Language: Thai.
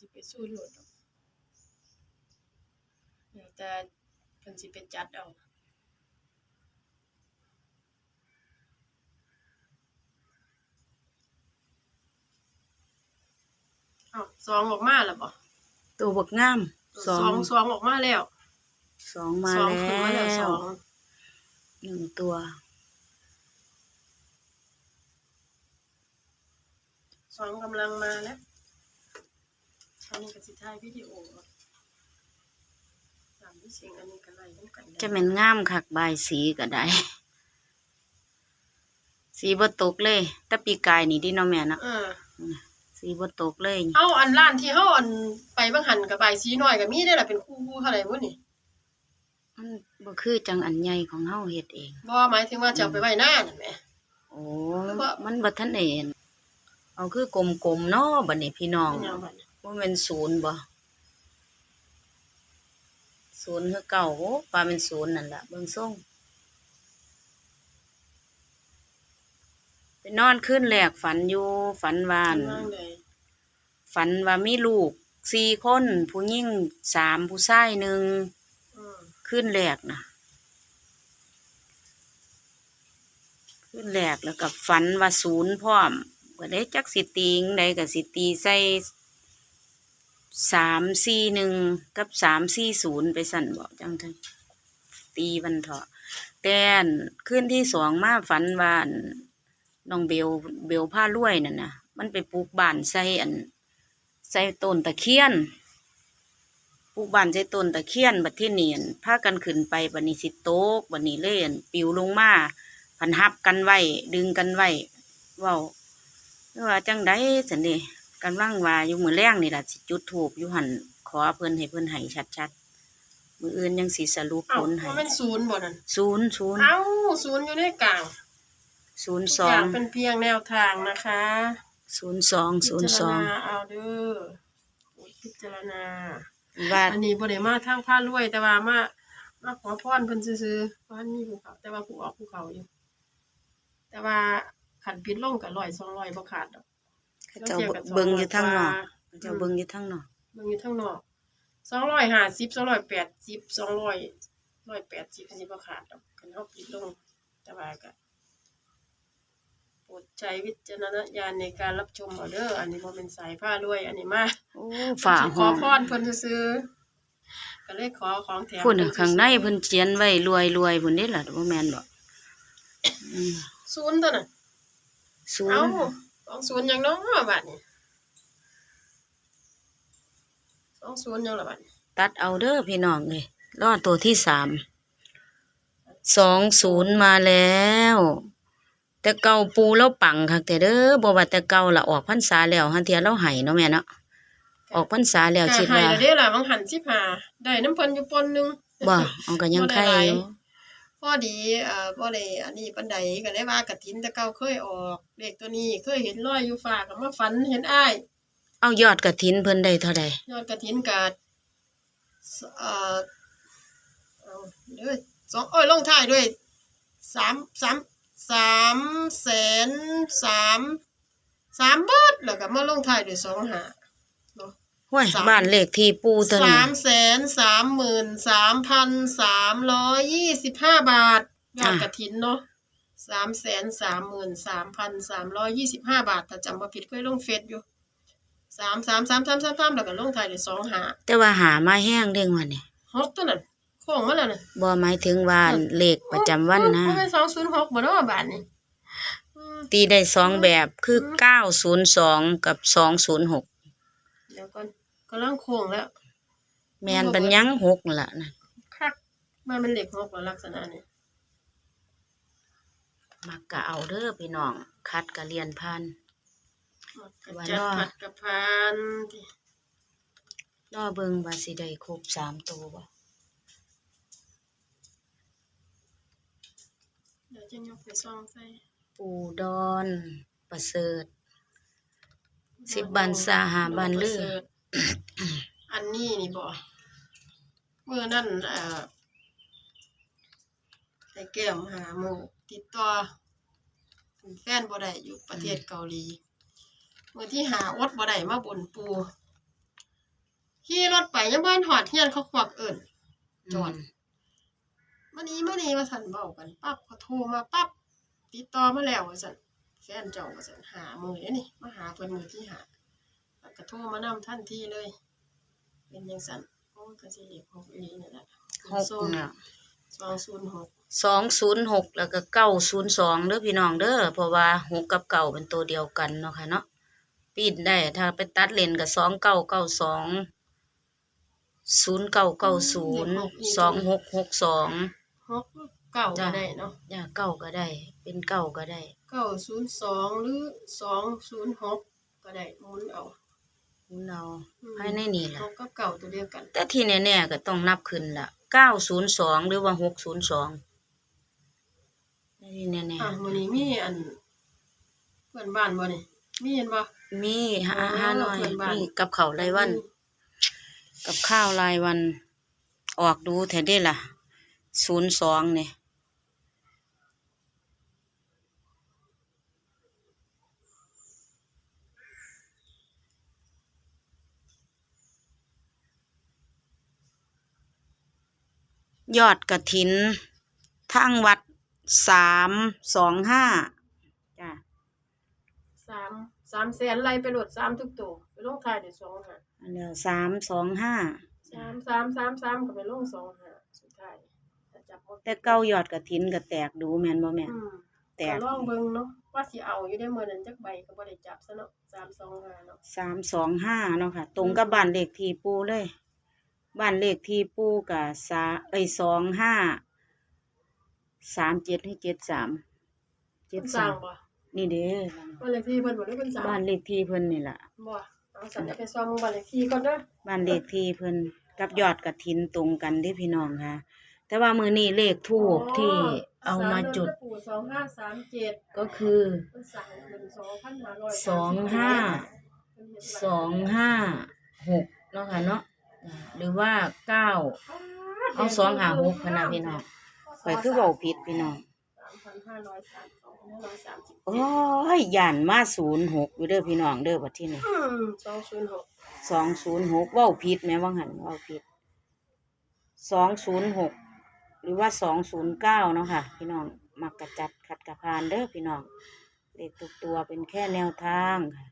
สิไปสู้โลดดอกแล้วแต่เพิ่นสิไปจัดเอาเอ้าสองออกมาแล้วบ่ตัวบักงามสสอองงสองออกมาแล้วสองมาสองแล้ขึ้นมาแล้วสวองหนึ่งตัวสองกำลังมาแล้ว อันนี้ก็สิถ่ายวิดีโอตามที่เสียงอันนี้ก็ไล่นำกันได้จะเป็นงามคักบายสีก็ได้ สีบ่ตกเลยแต่ปีกายนี่ดิเนาะแม่เนาะเออ สีบ่ตกเลยเอาอันร้านที่เฮาอันไปบางหันกับใบายสีน้อยก็มีได้ล่ะเป็นคู่ๆเท่าไหร่บ่นี่มันบ่คือจังอันใหญ่ของเฮาเฮ็ดเอง บ่หมายถึงว่าจะเอาไปไว้หน้านั่นแหม โอ้บ่มันบ่ทันได้เห็นเอาคือกลมๆเนาะบัดนี้พี่น้อง เป็นหยังบัดนี้ บ่แม่นศูนย์บ่ศูนย์คือเก่าโอ้ปลาเป็นศูนย์นั่นล่ะเบิ่งทรงไปนอนคืนแรกฝันอยู่ฝันว่าอั่นว่างใดฝันว่ามีลูกสี่คนผู้หญิงสามผู้ชายหนึ่งอืมขึ้นแรกนะขึ้นแรกแล้วกับฝันว่าศูนย์พร้อมก็ได้จักสิตีงใดกับสิตีใส่ สามสี่หนึ่งกับสามสี่ศูนย์ไปสั่นบอกจังทันตีบันเถาะแต่นขึ้นที่สองมาฝันว่าน้องเบลเบลผ้ารวยนั่นนะมันไปปลูกบ้านใส่อันใส่ต้นตะเคียนปลูกบ้านใส่ต้นตะเคียนบัดที่เนียนพากันขึ้นไปบัดนี้สิโต๊กบัดนี้เล่นปิวลงมาพันหับกันไว้ดึงกันไว้ว้าว่าจังไดสันเด กำลังว่าอยู่มือแรงนี่ล่ะสิจุดถูกอยู่หันขอเพิ่นให้เพิ่นให้ชัดๆมืออื่นยังสิสรุปเอ้าผลให้มันเป็นศูนย์บ่นั่นศูนย์ศูนย์เอ้าศูนย์อยู่ในกลางศูนย์ทุกสออย่างงเป็นเพียงแนวทางนะคะศูนย์สองศูนย์สองพิจารณาเอาเด้อพิจารณา ว่าอันนี้บ่ได้มาทางผ้ารวย แต่ว่ามามาขอพรเพิ่นซื่อๆว่ามีภูเขาแต่ว่าผู้ออกภูเขาอยู่ แต่ว่าขันปิดลงก็100 200บ่ขาดดอก เขาเจ้าเบิ่งอยู่ทางนอกเขาเจ้าเบิ่งอยู่ทางนอกเบิ่งอยู่ทางนอก250 280 200 180อันนี้บ่ขาดดอกคันเฮาปิดลงแต่ว่าก็โปรดใช้วิจารณญาณในการรับชมเอาเด้ออันนี้บ่เป็นสายผ้ารวย อันนี้มาโอ้ฝ่าขห้อองพรเพิ่นซื่อๆก็เลยขอของแถมพุ่นน่ะเพิ่ข้างในซื่อๆเพิ่นเขียนไว้รวยรวยพุ่นนี่ล่ะบ่แม่นบ่อืมศูนย์ตัวน่ะศูเอ้านย์ส องศูนย์ยังน้อบัดนี้สองศูนย์ยังละบัดนี้ตัดเอาเด้อพี่น้องเอ้ยรอตัวที่สามสองศูนย์มาแล้ว แต่เก่าปูแล้วปังคักแต่เด้อบ่ว่าแต่เก่าละออกพรรษาแล้วหันเทียเราให้เนาะแม่เนาะออกพรรษาแล้วก็คิดให้ว่าแล้วเด้ล่ะบางหัน15ได้น้ำเพิ่นอยู่ปนหนึงบ่เอาก็ยังไข่อยู่ พอดีเอ่อบ่ได้อันนี้ปานใดก็ได้ว่ากฐินต่เก่าเคยออกเลขตัวนี้เคยเห็นลอยอยู่ฟ้าก็มาฝันเห็นอ้ายเอายอดกฐินเพิ่นได้เท่าใดยอดกฐินก็สเอ่อเอาเด้อสองโอ้ยลงท้ายด้วยสามสามสามแสนสามสามเบาทแล้วก็มาลงท้ายด้วยสองหาเนา ห้วยสาม บ้านเลขที่ปูตัวนี้สามแสนสามหมื่นสามพันสามร้อยยี่สิบห้าบาทยอดกฐินเนาะสามแสนสามหมื่นสามพันสามร้อยยี่สิบห้าบาทแต่จำบ่ผิดเคยลงเฟซอยู่สามสามสามสามสามสามแล้วก็ลงท้ายด้วยสองหาแต่ว่าหามาแห้งเด้งวันนี้ฮอกตัวนั้นโค้งมาแล้วน่ะบ่หมายถึงว่าเลขประจำวันนะโอ้ยสองศูนย์หกบ่เนาะบาทนี่อืมตีได้สองแบบคือเก้าศูนย์สองกับสองศูนย์หกเดี๋ยวก่อน กำลังโค้งแล้ว แมนเป็นหยังหกนั่นล่ะนะคักมันเป็นเหล็กหกแล้วลักษณะนี้มักกะเอาเด้อพี่น้อง คัดกะเรียนพันกระว่าจัดเนาะผัดกระพานรอเบิ่งว่าสิได้ครบสามตัวบ่เดี๋ยวจะยกไปซองใส่ปูดอน ประเสริฐ สิบบันซาหาบันลือ อันนี้นี่บ่เมื่อนั่นเอ่อไอ้แก้มหาหมู่ติดต่อเป็นแฟนบ่ได้อยู่ประเทศเกาหลีเมื่อที่หาอดบ่ได้มาบนปูขี่รถไปยังบ้านหอดเฮียนเขาควักเอิ่นจอดมมานี้มานี้มาสั่นเบากันปั๊บเขาโทรมาปั๊บติดต่อมาแล้วว่าสั่นแฟนเจ้าว่าสั่นหามือเด้นี่มาหาเพิ่นมือที่หา แล้วก็โทรมานำทันทีเลย เป็นจังสั่นโอ้ก็สิเรียกของอีหลีนี่แหละหกเนี่ยสองศูนย์หกสองศูนย์หกแล้วก็เก้าศูนย์สองเด้อพี่น้องเด้อเพราะว่าหกกับเก่าเป็นตัวเดียวกันเนาะค่ะเนาะปีนได้ถ้าไปตัดเลนกับสองเก้าเก้าสองศูนย์เก้าเก้าศูนย์สองหกหกสองหกเก้าจ้ะก็ได้เนาะอย่าเก้าก็ได้ เป็นเก้าก็ได้เก้าศูนย์สองหรือสองศูนย์หกก็ได้หมุนเอา เราอืมภายในนี่แหละหกกับเก่าตัวเดียวกัน แต่ที่แน่ๆก็ต้องนับขึ้นละเก้าศูนย์สองหรือว่าหกศูนย์สองที่แน่อะมื้อนี้มีอัน เพื่อนบ้านบ่นี่มีเห็นบ่ ๆมีห้าอ๋อห้าน้อยเพื่อนบ้าน มีกับเขาวรายวัน กับข้าวรายวัน ออกดูแถได้ล่ะศูนย์สองเนี่ย ยอดกระถินทางวัดสามสองห้าจ้ะสามสามแสนไล่ไปโหลดสามทุกตัวไปลงท้ายด้วยสองหาอันเดียวสามสองห้าสามสามสามสามก็ไปลงสองหาสุดท้ายถ้าจับบ่แต่เก้ายอดกระถินก็แตกดูแม่นบ่แม่นอืมแตก็กลองเบิ่งเนาะว่าสิเอาอยู่ได้มื้อนั้นจักใบก็บ่ได้จับซะเนาะสามสองห้าเนาะสามสองห้าเนาะค่ะ ตรงกับบ้านเลขที่ปูเลย บ้านเลขที่ปูกับสาเอ้ยสองห้าสามเจ็ดให้เจ็ดสามเจ็ดสร้าสางมบ่นี่เด้อบ้านเลขที่เพิ่นบ่ได้เพิ่นสร้างบ้านเลขที่เพิ่นนี่ล่ะบ่เอาสั่นจะไปซ่อมบ้านเลขที่ก่อนเด้อบ้านเลขที่เพิ่นกับยอดกระถินตรงกันเด้พี่น้องค่ะ แต่ว่ามือนี้เลขทูบที่เอามาจุดสองห้าสามเจ็ดก็คือเพิ่นสั่งเงินสองพันห้าร้อยสองห้าสองห้าหกเนาะค่ะเนาะอ่า หรือว่าเก้าเอาสองหาหกพะนะพี่น้องข่อยคือเว้าผิดพี่น้องสามพันห้าร้อยสามสองพันห้าร้อยสามสิบโอ้ยย่านมาศูนย์หกอยู่เด้อพี่น้องเด้อบัดที่นี่อืมสองศูนย์หกสองศูนย์หกเว้าผิดแม่ว่าหันเว้าผิดสองศูนย์หกหรือว่าสองศูนย์เก้าเนาะค่ะ พี่น้องมักกระจัดขัดกระพานเด้อพี่น้องเลขทุกตัวเป็นแค่แนวทางค่ะ